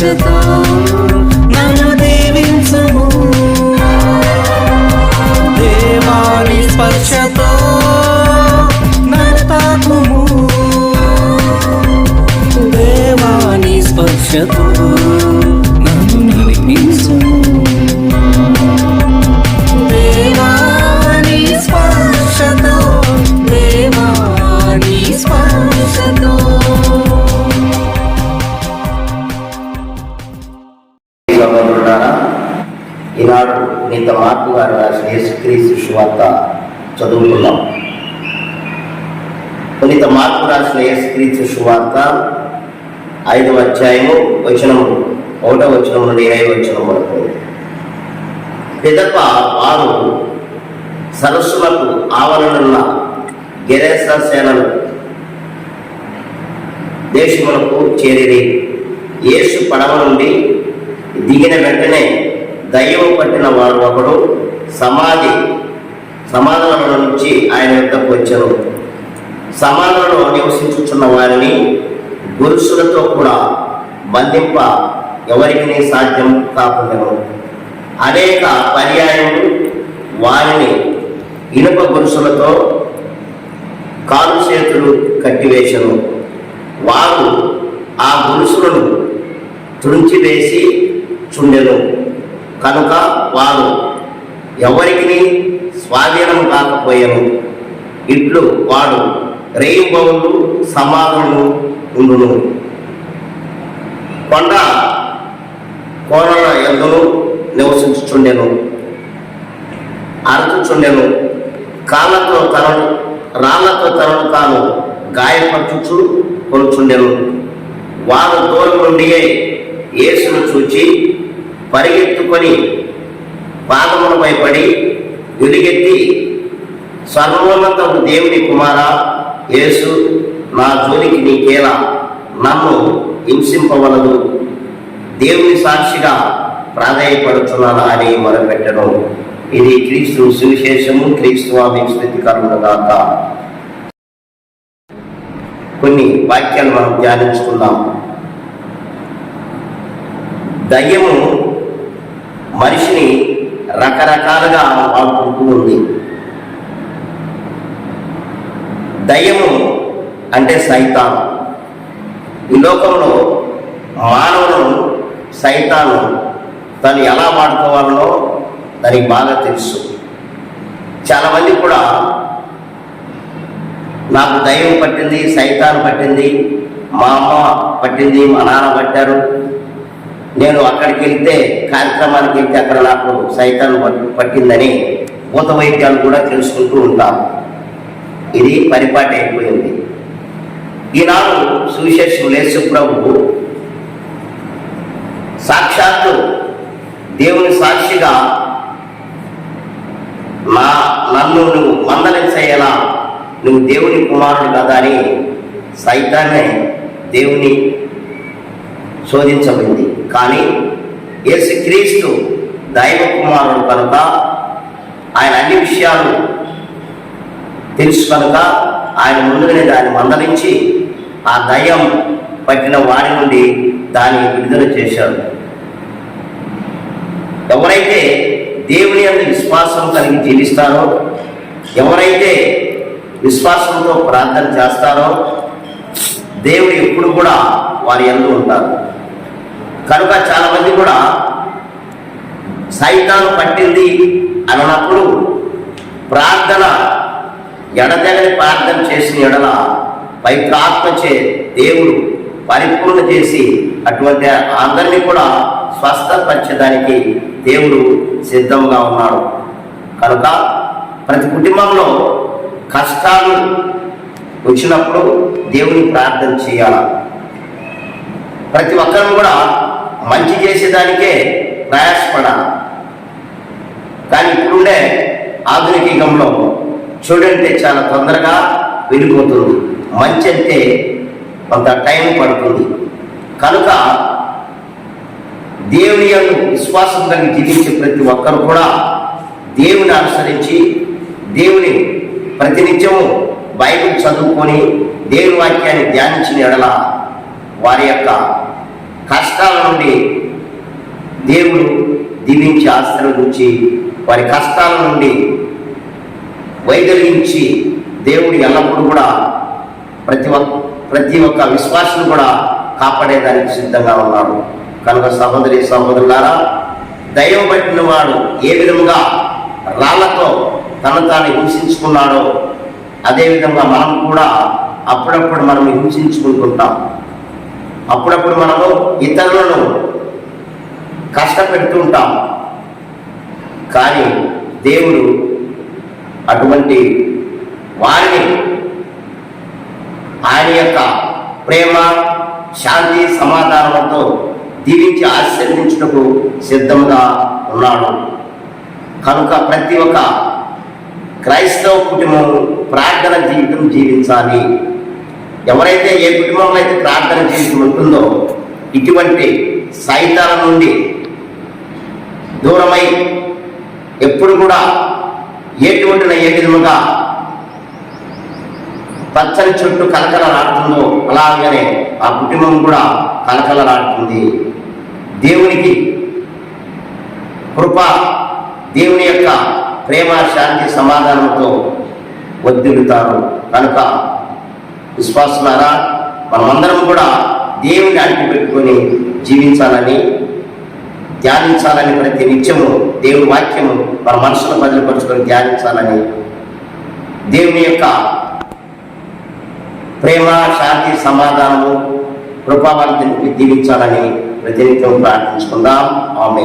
ఆశతో నన్ను దీవించము. దేవాని స్పర్శతో నన్ను తాకుము దేవాని స్పర్శతో పునీత మార్పు గారు రాసిన యేసుక్రీస్తు శువార్త చదువుకున్నాం పునీత మార్పు రాసిన యేసుక్రీస్తు శువార్త ఐదవ అధ్యాయము వచనము ఒకటో వచనం నుండి ఇరవై వచనం వరకు. పిదప వారు సరస్సులకు ఆవరణున్న గెరేస సేనలు దేశములకు చేరి యేసు పడవ నుండి దిగిన వెంటనే దయ్యం పట్టిన వారు ఒకడు సమాధి సమాధుల నుంచి ఆయన యొద్దకు వచ్చారు సమాధులలో నివసించుచున్న వారిని గురుసులతో కూడా బంధింప ఎవరికి సాధ్యం కాకుండా అనేక పర్యాయములు వారిని ఇనుప గురుసులతో కాలు చేతులు కట్టివేశను వారు ఆ గురుసులను తుంచివేసి చుండెను. కనుక వారు ఎవరికి స్వాధీనం కాకపోయాను ఇట్లు వాడు రేయింబవులు సమాధులు ఉండును. కొండ కోరల ఎందును నివసించుచుండెను అరచుచుండెను కాళ్ళతో తరలు రాళ్ళతో తరలు తాను గాయపరచుచు కొనుచుండెను. వారు దూరం నుండియే యేసును చూచి పరిగెత్తుకొని పాదములపై పడి వెలుగెత్తి సర్వోన్నతము దేవుని కుమార యేసు నా జోలికి నీకేలా నన్ను హింసింపవలదు. దేవుని సాక్షిగా ప్రాధాయపడుతున్నాను అని మొదలుపెట్టను ఇది క్రీస్తు సువిశేషము క్రీస్తు ఆమె స్థితి కలుగుగాక కొన్ని వాక్యాలు మనం ధ్యానించుకుందాం. దయ్యము మనిషిని రకరకాలుగా వాడుకుంటూ ఉంది. దయ్యము అంటే సైతాను. ఈ లోకంలో మానవులను సైతాను. తను ఎలా వాడుకోవాలనో దానికి బాగా తెలుసు. చాలామంది కూడా నాకు దయ్యం పట్టింది సైతాను పట్టింది మా అమ్మ పట్టింది మా నాన్న పట్టారు. నేను అక్కడికి వెళ్తే కార్యక్రమానికి వెళ్తే అక్కడ నాకు సైతాన్ని పట్టిందని భూత వైద్యాలు కూడా తెలుసుకుంటూ ఉంటాం. ఇది పరిపాటి అయిపోయింది. ఈనాడు సువిశేషం లేసు ప్రభు సాక్షాత్తు దేవుని సాక్షిగా నా నన్ను నువ్వు మందలించేలా నువ్వు దేవుని కుమారుడు కదా అని సైతాన్ని దేవుని శోధించబడింది. కానీ యేసుక్రీస్తు దైవ కుమారుడు కనుక ఆయన అన్ని విషయాలు తెలుసు కనుక ఆయన ముందుగానే దాన్ని మందలించి ఆ దయ్యం పట్టిన వాడి నుండి దాన్ని విడుదల చేశాడు. ఎవరైతే దేవుని అందు విశ్వాసం కలిగి జీవిస్తారో ఎవరైతే విశ్వాసంతో ప్రార్థన చేస్తారో దేవుడు ఎప్పుడు కూడా వారి ఎందు ఉంటారు. కనుక చాలా మంది కూడా సైతాను పట్టింది అన్నప్పుడు ప్రార్థన ఎడతెగని ప్రార్థన చేసిన ఎడల పవిత్రాత్మచే దేవుడు పరిపూర్ణ చేసి అటువంటి అందరినీ కూడా స్వస్థపరిచేదానికి దేవుడు సిద్ధంగా ఉన్నాడు. కనుక ప్రతి కుటుంబంలో కష్టాలు వచ్చినప్పుడు దేవుని ప్రార్థన చేయాలి. ప్రతి ఒక్కరూ కూడా మంచి చేసేదానికే ప్రయాసపడాలి. కానీ ఇప్పుడుండే ఆధునిక యుగంలో చూడంటే చాలా తొందరగా వెళ్ళిపోతుంది మంచి అంటే కొంత టైం పడుతుంది. కనుక దేవుని యొక్క విశ్వాసం కలిగి జీవించే ప్రతి ఒక్కరు కూడా దేవుని అనుసరించి దేవుని ప్రతినిత్యము బైబిల్ చదువుకొని దేవుని వాక్యాన్ని ధ్యానించిన ఎడల వారి యొక్క కష్టాల నుండి దేవుడు దీవించి ఆశీర్వదించి వారి కష్టాల నుండి వైదొలిగించి దేవుడు ఎల్లప్పుడూ కూడా ప్రతి ఒక్క ప్రతి ఒక్క విశ్వాసం కూడా కాపాడేదానికి సిద్ధంగా ఉన్నాడు. కనుక సహోదరి సహోదరులారా దైవం పట్టిన వాడు ఏ విధంగా రాళ్ళతో తను తాను హింసించుకున్నాడో అదేవిధంగా మనం కూడా అప్పుడప్పుడు మనం హింసించుకుంటుంటాం. అప్పుడప్పుడు మనము ఇతరులను కష్టపెడుతుంటాం. కానీ దేవుడు అటువంటి వారిని ఆయన యొక్క ప్రేమ శాంతి సమాధానంతో దీవించి ఆశీర్వదించుటకు సిద్ధంగా ఉన్నాడు. కనుక ప్రతి ఒక్క క్రైస్తవ కుటుంబం ప్రార్థన జీవితం జీవించాలి. ఎవరైతే ఏ కుటుంబంలో అయితే ప్రార్థన చేసి ఉంటుందో ఇటువంటి సైతాల నుండి దూరమై ఎప్పుడు కూడా ఎటువంటి ఏ విధముగా పచ్చని చుట్టూ కలకలలాడుతుందో అలాగనే ఆ కుటుంబం కూడా కలకలలాడుతుంది. దేవునికి కృప దేవుని యొక్క ప్రేమ శాంతి సమాధానంతో వర్దిల్లుతారు కనుక విశ్వాసులారా మనమందరం కూడా దేవుని అడిగి పెట్టుకొని జీవించాలని ధ్యానించాలని ప్రతి నిత్యము దేవుని వాక్యము మన మనసును బదిలిపరుచుకొని ధ్యానించాలని దేవుని యొక్క ప్రేమ శాంతి సమాధానము కృపావంతునికి దీవించాలని ప్రతినిత్యం ప్రార్థించుకుందాం. ఆమె